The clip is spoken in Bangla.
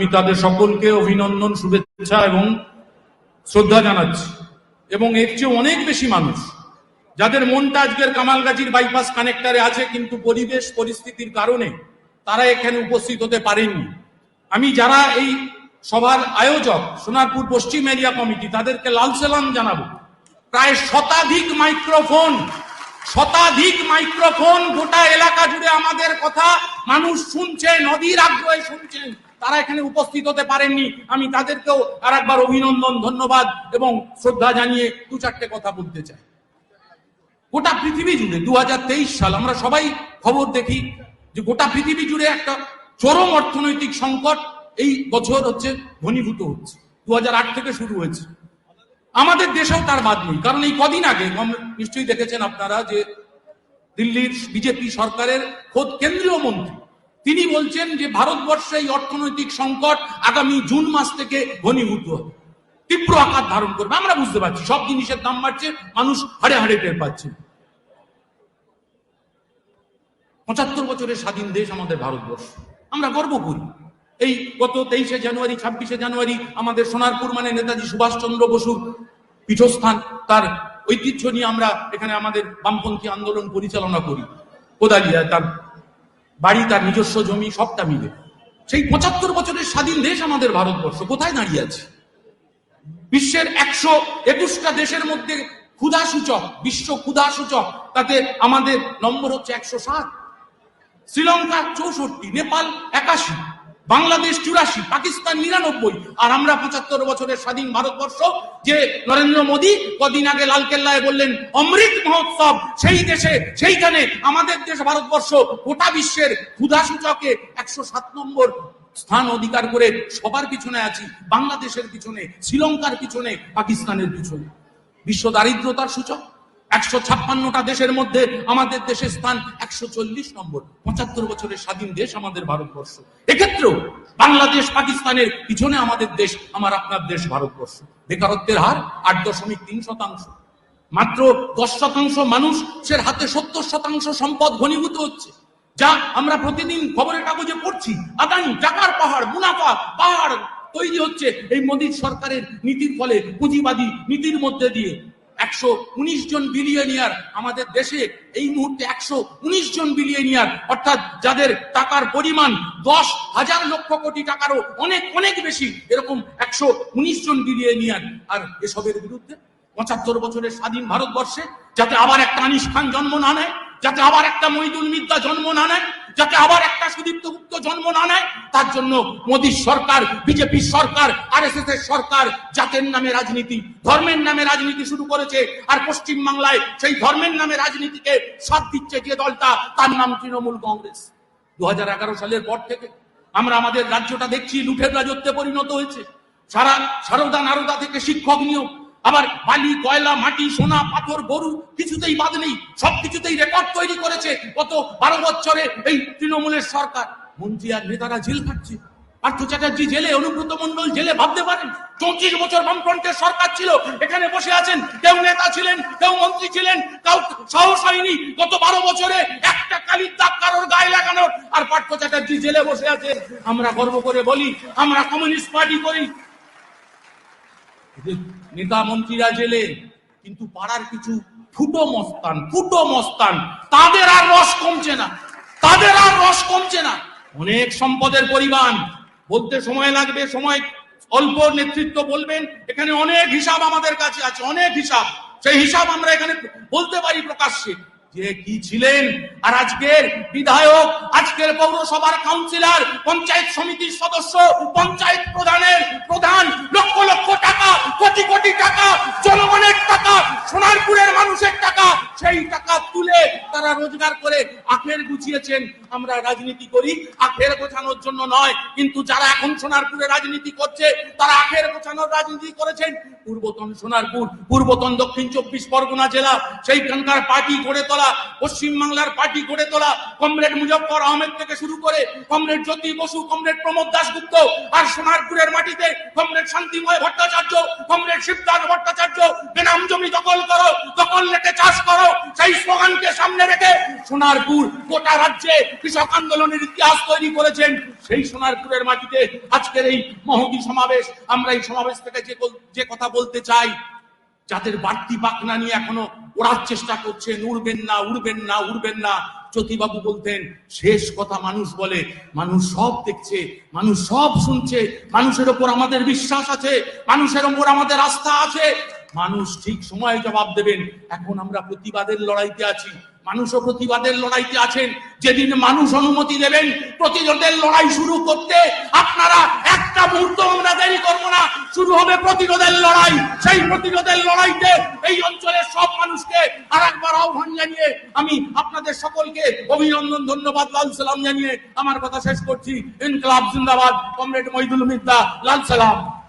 আমি তাদের সকলকে অভিনন্দন, শুভেচ্ছা এবং শ্রদ্ধা জানাচ্ছি। এবং এর চেয়ে অনেক বেশি মানুষ, যাদের মনটা আজকের কামালগাছির বাইপাস কানেক্টারে আছে, কিন্তু পরিবেশ, পরিস্থিতির কারণে তারা এখানে উপস্থিত হতে পারেননি। আমি যারা এই সভার আয়োজক, সোনারপুর পশ্চিম এরিয়া কমিটি তাদেরকে লাল সেলাম জানাব। প্রায় শতাধিক মাইক্রোফোন শতাধিক মাইক্রোফোন গোটা এলাকা জুড়ে আমাদের কথা মানুষ শুনছে, নদীর আগ্রহে শুনছেন তারা এখানে উপস্থিত হতে পারেননি। আমি তাদেরকেও আর একবার অভিনন্দন, ধন্যবাদ এবং শ্রদ্ধা জানিয়ে দু চারটে কথা বলতে চাই। গোটা পৃথিবী জুড়ে দুহাজার তেইশ সাল আমরা সবাই খবর দেখি যে গোটা পৃথিবী জুড়ে একটা চরম অর্থনৈতিক সংকট এই বছর হচ্ছে ঘনীভূত হচ্ছে। দু হাজার আট থেকে শুরু হয়েছে। আমাদের দেশেও তার বাদ নেই। কারণ এই কদিন আগে নিশ্চয়ই দেখেছেন আপনারা যে দিল্লির বিজেপি সরকারের খোদ কেন্দ্রীয় মন্ত্রী তিনি বলছেন যে ভারতবর্ষে এই অর্থনৈতিক সংকট আগামী জুন মাস থেকে ঘনীভূত হবে। তীব্র আকার ধারণ করবে। আমরা বুঝতে পারছি, সব জিনিসের দাম বাড়ছে, মানুষ হাড়ে হাড়ে টের পাচ্ছে। পঁচাত্তর বছরের স্বাধীন দেশ আমাদের ভারতবর্ষ। আমরা গর্ব করি। এই গত তেইশে জানুয়ারি, ছাব্বিশে জানুয়ারি আমাদের সোনারপুর মানে নেতাজি সুভাষচন্দ্র বসুর পীঠস্থান। তার ঐতিহ্য নিয়ে আমরা এখানে আমাদের বামপন্থী আন্দোলন পরিচালনা করি। কোদালিয়া, তার বাড়ি, তার নিজস্ব জমি, সবটা মিলে। সেই পঁচাত্তর বছরের স্বাধীন দেশ আমাদের ভারতবর্ষ, কোথায় দাঁড়িয়ে আছে? বিশ্বের একশো একুশটা দেশের মধ্যে ক্ষুধা সূচক বিশ্ব ক্ষুধা সূচক তাতে আমাদের নম্বর হচ্ছে একশো সাত। শ্রীলঙ্কা চৌষট্টি, নেপাল একাশি। বাংলাদেশ চুরাশি, পাকিস্তান নিরানব্বই, আর আমরা পঁচাত্তর বছরের স্বাধীন ভারতবর্ষ, যে নরেন্দ্র মোদী কদিন আগে লালকেল্লায় বললেন, অমৃত মহোৎসব, সেই দেশে, সেইখানে আমাদের দেশ ভারতবর্ষ গোটা বিশ্বের ক্ষুধা সূচকে একশো সাত নম্বর স্থান অধিকার করে সবার পিছনে আছি, বাংলাদেশের পিছনে, শ্রীলঙ্কার পিছনে, পাকিস্তানের পিছনে। বিশ্ব দারিদ্রতার সূচক। একশো ছাপ্পান্নটা দেশের মধ্যে আমাদের দেশের স্থান একশো চল্লিশ নম্বর। পঁচাত্তর বছরের স্বাধীন দেশ আমাদের ভারতবর্ষ। এক্ষেত্রেও বাংলাদেশ পাকিস্তানের পিছনে আমাদের দেশ, আমার আপনার দেশ ভারতবর্ষ। বেকারত্বের হার আট দশমিক তিন শতাংশ। মাত্র দশ শতাংশ মানুষের হাতে সত্তর শতাংশ সম্পদ ঘনীভূত হচ্ছে। যা আমরা প্রতিদিন খবরের কাগজে পড়ছি। আদানি টাকার পাহাড়, মুনাফা, পাহাড় তৈরি হচ্ছে। এই মোদীর সরকারের নীতির ফলে পুঁজিবাদী নীতির মধ্যে দিয়ে একশো উনিশ জন বিলিয়নিয়ার আমাদের দেশে এই মুহূর্তে একশো উনিশ জন বিলিয়নিয়ার অর্থাৎ যাদের টাকার পরিমাণ দশ হাজার লক্ষ কোটি টাকারও অনেক অনেক বেশি, এরকম একশো উনিশ জন বিলিয়নিয়ার আর এসবের বিরুদ্ধে পঁচাত্তর বছরের স্বাধীন ভারতবর্ষে যাতে আবার একটা আনিস খান জন্ম না নেয়, যাতে আবার একটা মহিদুল মিদ্যা জন্ম না নেয় যাতে আবার একটা সুদীপ্ত গুপ্ত জন্ম না নেয়, তার জন্য মোদীর সরকার, বিজেপির সরকার আর এস সরকার জাতের নামে রাজনীতি, ধর্মের নামে রাজনীতি শুরু করেছে, আর পশ্চিম বাংলায় সেই ধর্মের নামে রাজনীতিকে সাথ দিচ্ছে যে দলটা, তার নাম তৃণমূল কংগ্রেস। দু হাজার এগারো সালের পর থেকে আমরা আমাদের রাজ্যটা দেখছি লুঠের রাজত্বে পরিণত হয়েছে। সারা সারদা নারদা থেকে শিক্ষক নিয়োগ আবার বালি, কয়লা, মাটি, সোনা, পাথর, গরু কিছুতেই বাদ নেই সব কিছুতেই রেকর্ড তৈরি করেছে গত বারো বছরে এই তৃণমূলের সরকার। মন্ত্রী আর নেতারা জেল খাচ্ছে। পার্থ চ্যাটার্জি জেলে, অনুব্রত মন্ডল জেলে, ভাবতে পারেন, চৌত্রিশ বছর বামফ্রন্টের সরকার ছিল, এখানে বসে আছেন, কেউ নেতা ছিলেন, কেউ মন্ত্রী ছিলেন, কেউ সাহস হয়নি গত বারো বছরে একটা কালির দাগ কারোর গায়ে লাগানোর। আর পার্থ চ্যাটার্জি জেলে বসে আছেন আমরা গর্ব করে বলি, আমরা কমিউনিস্ট পার্টি করি নেতা মন্ত্রীরা জেলে কিন্তু পাড়ার কিছু ফুটো মস্তান ফুটো মস্তান, তাদের আর রস কমছে না, তাদের আর রস কমছে না। অনেক সম্পদের পরিমাণ, বলতে সময় লাগবে, সময় অল্প নেতৃত্ব বলবেন, এখানে অনেক হিসাব আমাদের কাছে আছে, অনেক হিসাব, সেই হিসাব আমরা এখানে বলতে পারি প্রকাশ্যে। যে কি ছিলেন? আর আজকের বিধায়ক, আজকের পৌরসভার কাউন্সিলর, পঞ্চায়েত সমিতির সদস্য, পঞ্চায়েত প্রধানের প্রধান, লক্ষ লক্ষ টাকা, কোটি কোটি টাকা, জনগণের টাকা, সোনারপুরের মানুষের টাকা সেই টাকা তুলে তারা রোজগার করে আখের গুছিয়েছেন। আমরা রাজনীতি করি, আখের গোছানোর জন্য নয়, কিন্তু যারা এখন সোনারপুরে রাজনীতি করছে, তারা আখের গোছানোর রাজনীতি করেছেন। পূর্বতন সোনারপুর, পূর্বতন দক্ষিণ চব্বিশ পরগনা জেলা, সেইখানকার পার্টি গড়ে তোলা, পশ্চিম বাংলার পার্টি গড়ে তোলা, কমরেড মুজফর আহমেদ থেকে শুরু করে কমরেড জ্যোতি বসু, কমরেড প্রমোদ দাসগুপ্ত আর সোনারপুরের মাটিতে কমরেড শান্তিময় ভট্টাচার্য, কমরেড শিবদাস ভট্টাচার্য, বেনাম জমি দখল করো, দখল রেখে চাষ করো। সেই স্লোগানকে সামনে রেখে সোনারপুর গোটা রাজ্যে কৃষক আন্দোলনের ইতিহাস তৈরি করেছেন। সেই সোনারপুরের মাটিতে আজকের এই মহতি সমাবেশ, আমরা এই সমাবেশ থেকে যে যে কথা বলতে চাই, যাদের বাড়তি পাকনা নিয়ে এখনও ওড়ার চেষ্টা করছেন, উড়বেন না উড়বেন না উড়বেন না, জ্যোতিবাবু বলতেন, শেষ কথা মানুষ বলে, মানুষ সব দেখছে, মানুষ সব শুনছে, মানুষের ওপর আমাদের বিশ্বাস আছে, মানুষের ওপর আমাদের আস্থা আছে। মানুষ ঠিক সময়ে জবাব দেবেন। এখন আমরা প্রতিবাদের লড়াইতে আছি। মানুষও প্রতিবাদের লড়াইতে আছেন। যেদিন মানুষ অনুমতি দেবেন, প্রতিরোধের লড়াই শুরু করতে আপনারা একটা মুহূর্ত আমরা দেরি করব না। শুরু হবে প্রতিরোধের লড়াই। সেই প্রতিরোধের লড়াইতে এই অঞ্চলের সব মানুষকে আর একবার আহ্বান জানিয়ে আমি আপনাদের সকলকে অভিনন্দন, ধন্যবাদ, লাল সালাম জানিয়ে আমার কথা শেষ করছি। ইনকলাব জিন্দাবাদ। কমরেড মহিদুল মিদ্দা, লাল সালাম।